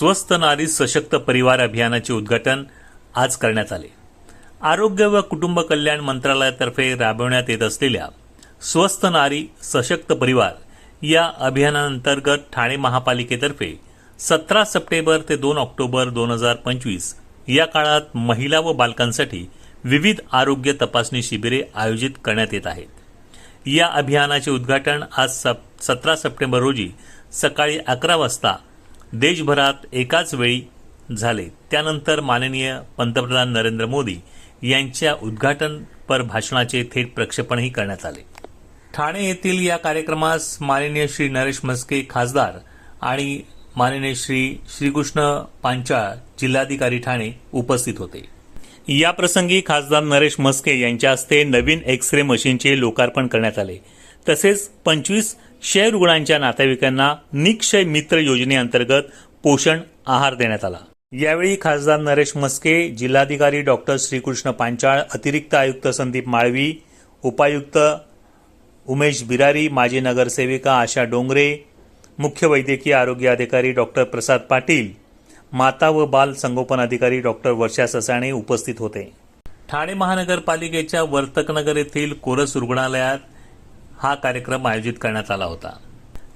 स्वस्थ नारी सशक्त परिवार अभियानाचे उद्घाटन आज करण्यात आले. आरोग्य व कुटुंब कल्याण मंत्रालयातर्फे राबवण्यात येत असलेल्या स्वस्थ नारी सशक्त परिवार या अभियानांतर्गत ठाणे महापालिकेतर्फे सतरा सप्टेंबर ते दोन ऑक्टोबर दोन हजार पंचवीस या काळात महिला व बालकांसाठी विविध आरोग्य तपासणी शिबिरे आयोजित करण्यात येत आहेत. या अभियानाचे उद्घाटन आज सप सतरा सप्टेंबर रोजी सकाळी अकरा वाजता देशभरात एकाच वेळी झाले. त्यानंतर माननीय पंतप्रधान नरेंद्र मोदी यांच्या उद्घाटनपर भाषणाचे थेट प्रक्षेपणही करण्यात आले. ठाणे येथील या कार्यक्रमास माननीय श्री नरेश म्हस्के खासदार आणि माननीय श्री श्रीकृष्ण पांचाळ जिल्हाधिकारी ठाणे उपस्थित होते. या प्रसंगी खासदार नरेश म्हस्के यांच्या हस्ते नवीन एक्स रे मशीनचे लोकार्पण करण्यात आले. तसेच पंचवीस क्षय रुग्णांच्या नातेवाईकांना निक्षय मित्र योजनेअंतर्गत पोषण आहार देण्यात आला. यावेळी खासदार नरेश मस्के जिल्हाधिकारी डॉक्टर श्रीकृष्ण पांचाळ अतिरिक्त आयुक्त संदीप माळवी उपायुक्त उमेश बिरारी माजी नगरसेविका आशा डोंगरे मुख्य वैद्यकीय आरोग्य अधिकारी डॉक्टर प्रसाद पाटील माता व बाल संगोपन अधिकारी डॉक्टर वर्षा ससाणे उपस्थित होते. ठाणे महानगरपालिकेच्या वर्तकनगर येथील कोरस रुग्णालयात हा कार्यक्रम आयोजित करण्यात आला होता.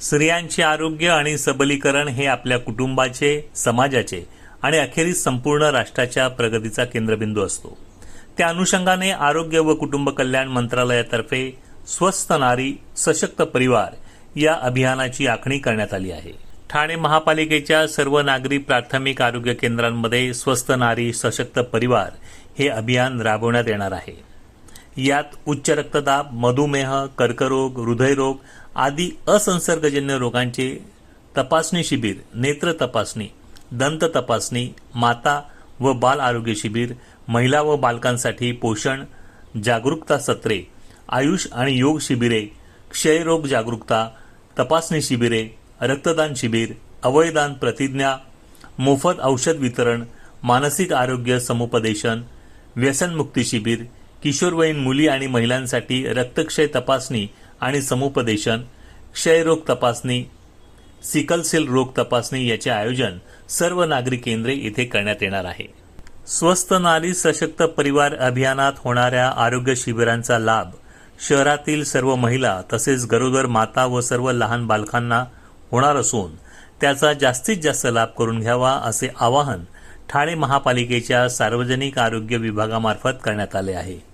स्त्रियांचे आरोग्य आणि सबलीकरण हे आपल्या कुटुंबाचे समाजाचे आणि अखेरीस संपूर्ण राष्ट्राच्या प्रगतीचा केंद्रबिंदू असतो. त्या अनुषंगाने आरोग्य व कुटुंब कल्याण मंत्रालयातर्फे स्वस्त नारी सशक्त परिवार या अभियानाची आखणी करण्यात आली आहे. ठाणे महापालिकेच्या सर्व नागरी प्राथमिक आरोग्य केंद्रांमध्ये स्वस्त नारी सशक्त परिवार हे अभियान राबवण्यात येणार आहे. यात उच्च रक्तदाब मधुमेह कर्करोग हृदयरोग आदी असंसर्गजन्य रोगांचे तपासणी शिबिर नेत्र तपासणी दंत तपासणी माता व बाल आरोग्य शिबिर महिला व बालकांसाठी पोषण जागरूकता सत्रे आयुष आणि योग शिबिरे क्षयरोग जागरूकता तपासणी शिबिरे रक्तदान शिबिर अवयदान प्रतिज्ञा मोफत औषध वितरण मानसिक आरोग्य समुपदेशन व्यसनमुक्ती शिबिर किशोरवयीन मुली आणि महिलांसाठी रक्तक्षय तपासणी आणि समुपदेशन क्षयरोग तपासणी सिकलसेल रोग तपासणी याचे आयोजन सर्व नागरी केंद्रे येथे करण्यात येणार आहे. स्वस्त नारी सशक्त परिवार अभियानात होणाऱ्या आरोग्य शिबिरांचा लाभ शहरातील सर्व महिला तसेच गरोदर माता व सर्व लहान बालकांना होणार असून त्याचा जास्तीत जास्त लाभ करून घ्यावा असे आवाहन ठाणे महापालिकेच्या सार्वजनिक आरोग्य विभागामार्फत करण्यात आले आहे.